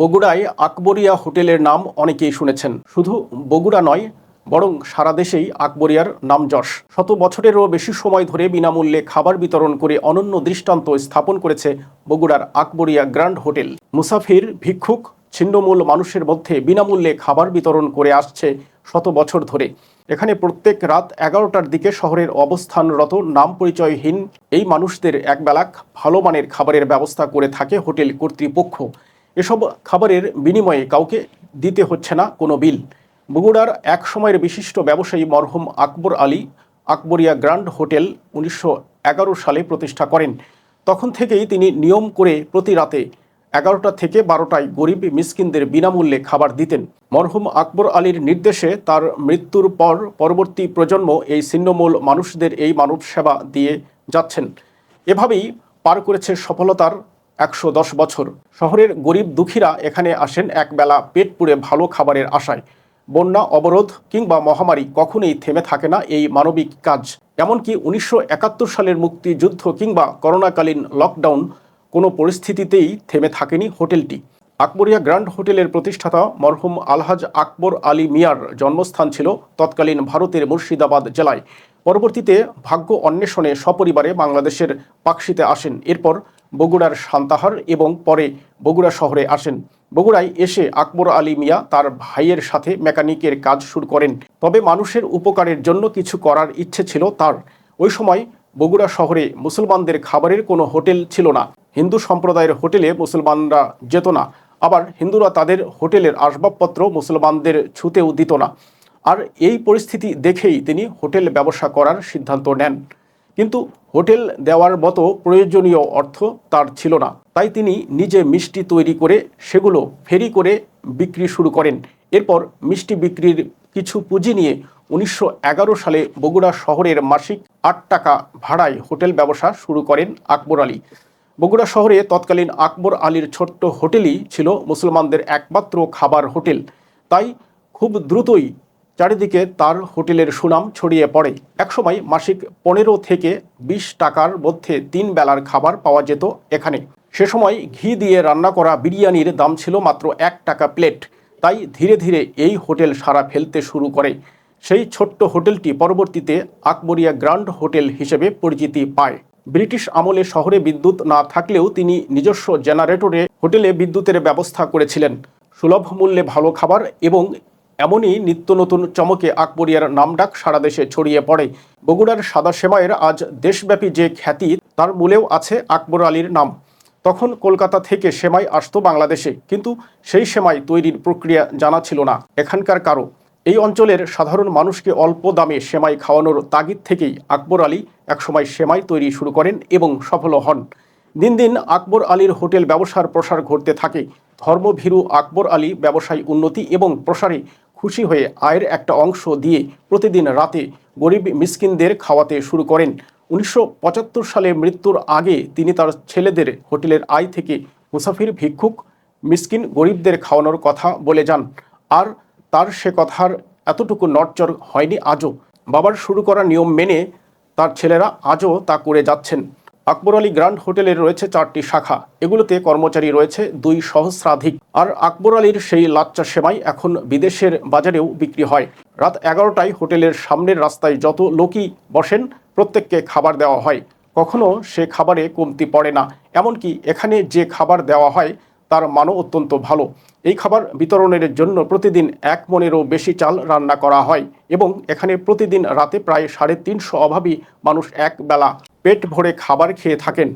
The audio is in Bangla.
বগুড়ায় আকবরিয়া হোটেলের নাম অনেকেই শুনেছেন। শুধু বগুড়া নয়, বরং সারা দেশেই আকবরিয়ার নাম যশ। শত বছরেরও বেশি সময় ধরে বিনামূল্যে খাবার বিতরণ করে অনন্য দৃষ্টান্ত স্থাপন করেছে বগুড়ার আকবরিয়া গ্র্যান্ড হোটেল। মুসাফির, ভিক্ষুক, ছিন্নমূল মানুষের মধ্যে বিনামূল্যে খাবার বিতরণ করে আসছে শত বছর ধরে। এখানে প্রত্যেক রাত এগারোটার দিকে শহরের অবস্থানরত নাম পরিচয়হীন এই মানুষদের একবেলা ভালো মানের খাবারের ব্যবস্থা করে থাকে হোটেল কর্তৃপক্ষ। এসব খাবারের বিনিময়ে কাউকে দিতে হচ্ছে না কোনো বিল। বগুড়ার এক সময়ের বিশিষ্ট ব্যবসায়ী মরহুম আকবর আলী আকবরিয়া গ্র্যান্ড হোটেল উনিশশো এগারো সালে প্রতিষ্ঠা করেন। তখন থেকেই তিনি নিয়ম করে প্রতি রাতে এগারোটা থেকে বারোটায় গরিব মিসকিনদের বিনামূল্যে খাবার দিতেন। মরহুম আকবর আলীর নির্দেশে তার মৃত্যুর পর পরবর্তী প্রজন্ম এই ছিন্নমূল মানুষদের এই মানব সেবা দিয়ে যাচ্ছেন। এভাবেই পার করেছে সফলতার একশো দশ বছর। শহরের গরিব দুঃখীরা এখানে আসেন একবেলা পেট পুড়ে ভালো খাবারের আশায়। বন্যা, অবরোধ কিংবা মহামারী কখনোই থেমে থাকে না এই মানবিক কাজ। এমনকি উনিশশো একাত্তর সালের মুক্তিযুদ্ধ কিংবা করোনাকালীন লকডাউন কোনো পরিস্থিতিতেই থেমে থাকেনি হোটেলটি। আকবরিয়া গ্র্যান্ড হোটেলের প্রতিষ্ঠাতা মরহুম আলহাজ আকবর আলী মিয়ার জন্মস্থান ছিল তৎকালীন ভারতের মুর্শিদাবাদ জেলায়। পরবর্তীতে ভাগ্য অন্বেষণে সপরিবারে বাংলাদেশের পাকশিতে আসেন। এরপর বগুড়ার সান্তাহার এবং পরে বগুড়া শহরে আসেন। বগুড়ায় এসে আকবর আলী মিয়া তার ভাইয়ের সাথে মেকানিকের কাজ শুরু করেন। তবে মানুষের উপকারের জন্য কিছু করার ইচ্ছে ছিল তার। ওই সময় বগুড়া শহরে মুসলমানদের খাবারের কোনো হোটেল ছিল না। হিন্দু সম্প্রদায়ের হোটেলে মুসলমানরা যেত না। আবার হিন্দুরা তাদের হোটেলের আসবাবপত্র মুসলমানদের ছুতেও দিত না। আর এই পরিস্থিতি দেখেই তিনি হোটেল ব্যবসা করার সিদ্ধান্ত নেন। কিন্তু হোটেল দেওয়ার মতো প্রয়োজনীয় অর্থ তার ছিল না। তাই তিনি নিজে মিষ্টি তৈরি করে সেগুলো ফেরি করে বিক্রি শুরু করেন। এরপর মিষ্টি বিক্রির কিছু পুঁজি নিয়ে উনিশশো এগারো সালে বগুড়া শহরের মাসিক আট টাকা ভাড়ায় হোটেল ব্যবসা শুরু করেন আকবর আলী। বগুড়া শহরে তৎকালীন আকবর আলীর ছোট্ট হোটেলই ছিল মুসলমানদের একমাত্র খাবার হোটেল। তাই খুব দ্রুতই চারিদিকে তার হোটেলের সুনাম ছড়িয়ে পড়ে। একসময় মাসিক পনেরো থেকে বিশ টাকার মধ্যে তিন বেলার খাবার পাওয়া যেত এখানে। সে সময় ঘি দিয়ে রান্না করা বিরিয়ানির দাম ছিল মাত্র এক টাকা প্লেট। তাই ধীরে ধীরে এই হোটেল সারা ফেলতে শুরু করে। সেই ছোট্ট হোটেলটি পরবর্তীতে আকবরিয়া গ্র্যান্ড হোটেল হিসেবে পরিচিতি পায়। ব্রিটিশ আমলে শহরে বিদ্যুৎ না থাকলেও তিনি নিজস্ব জেনারেটরে হোটেলে বিদ্যুতের ব্যবস্থা করেছিলেন। সুলভ মূল্যে ভালো খাবার এবং এমনই নিত্য নতুন চমকে আকবরিয়ার নামডাক সারা দেশে ছড়িয়ে পড়ে। বগুড়ার সাদা সেমাইয়ের আজ দেশব্যাপী যে খ্যাতি, তার মূলেও আছে আকবর আলীর নাম। তখন কলকাতা থেকে সেমাই আসতো বাংলাদেশে, কিন্তু সেই সেমাই তৈরির প্রক্রিয়া জানা ছিল না, এখানকার কারও। এই অঞ্চলের সাধারণ মানুষকে অল্প দামে সেমাই খাওয়ানোর তাগিদ থেকেই আকবর আলী একসময় সেমাই তৈরি শুরু করেন এবং সফল হন। দিন দিন আকবর আলীর হোটেল ব্যবসার প্রসার ঘটতে থাকে। ধর্মভীরু আকবর আলী ব্যবসায় উন্নতি এবং প্রসারে খুশি হয়ে আয়ের একটা অংশ দিয়ে প্রতিদিন রাতে গরিব মিসকিনদের খাওয়াতে শুরু করেন। উনিশশো পঁচাত্তর সালে মৃত্যুর আগে তিনি তার ছেলেদের হোটেলের আয় থেকে মুসাফির ভিক্ষুক মিসকিন গরিবদের খাওয়ানোর কথা বলে যান। আর তার সে কথার এতটুকু নড়চড় হয়নি আজও। বাবার শুরু করা নিয়ম মেনে তার ছেলেরা আজও তা করে যাচ্ছেন। আকবর আলী গ্র্যান্ড হোটেলের রয়েছে চারটি শাখা। এগুলোতে কর্মচারী রয়েছে দুই সহস্রাধিক। আর আকবর আলীর সেই লাচ্চা সেমাই এখন বিদেশের বাজারেও বিক্রি হয়। রাত এগারোটায় হোটেলের সামনের রাস্তায় যত লোকই বসেন, প্রত্যেককে খাবার দেওয়া হয়। কখনো সে খাবারে কমতি পড়ে না। এমনকি এখানে যে খাবার দেওয়া হয়, তার মানও অত্যন্ত ভালো। এই খাবার বিতরণের জন্য প্রতিদিন এক মনেরও বেশি চাল রান্না করা হয় এবং এখানে প্রতিদিন রাতে প্রায় সাড়ে তিনশো অভাবী মানুষ এক বেলা পেট ভরে খাবার খেয়ে থাকেন।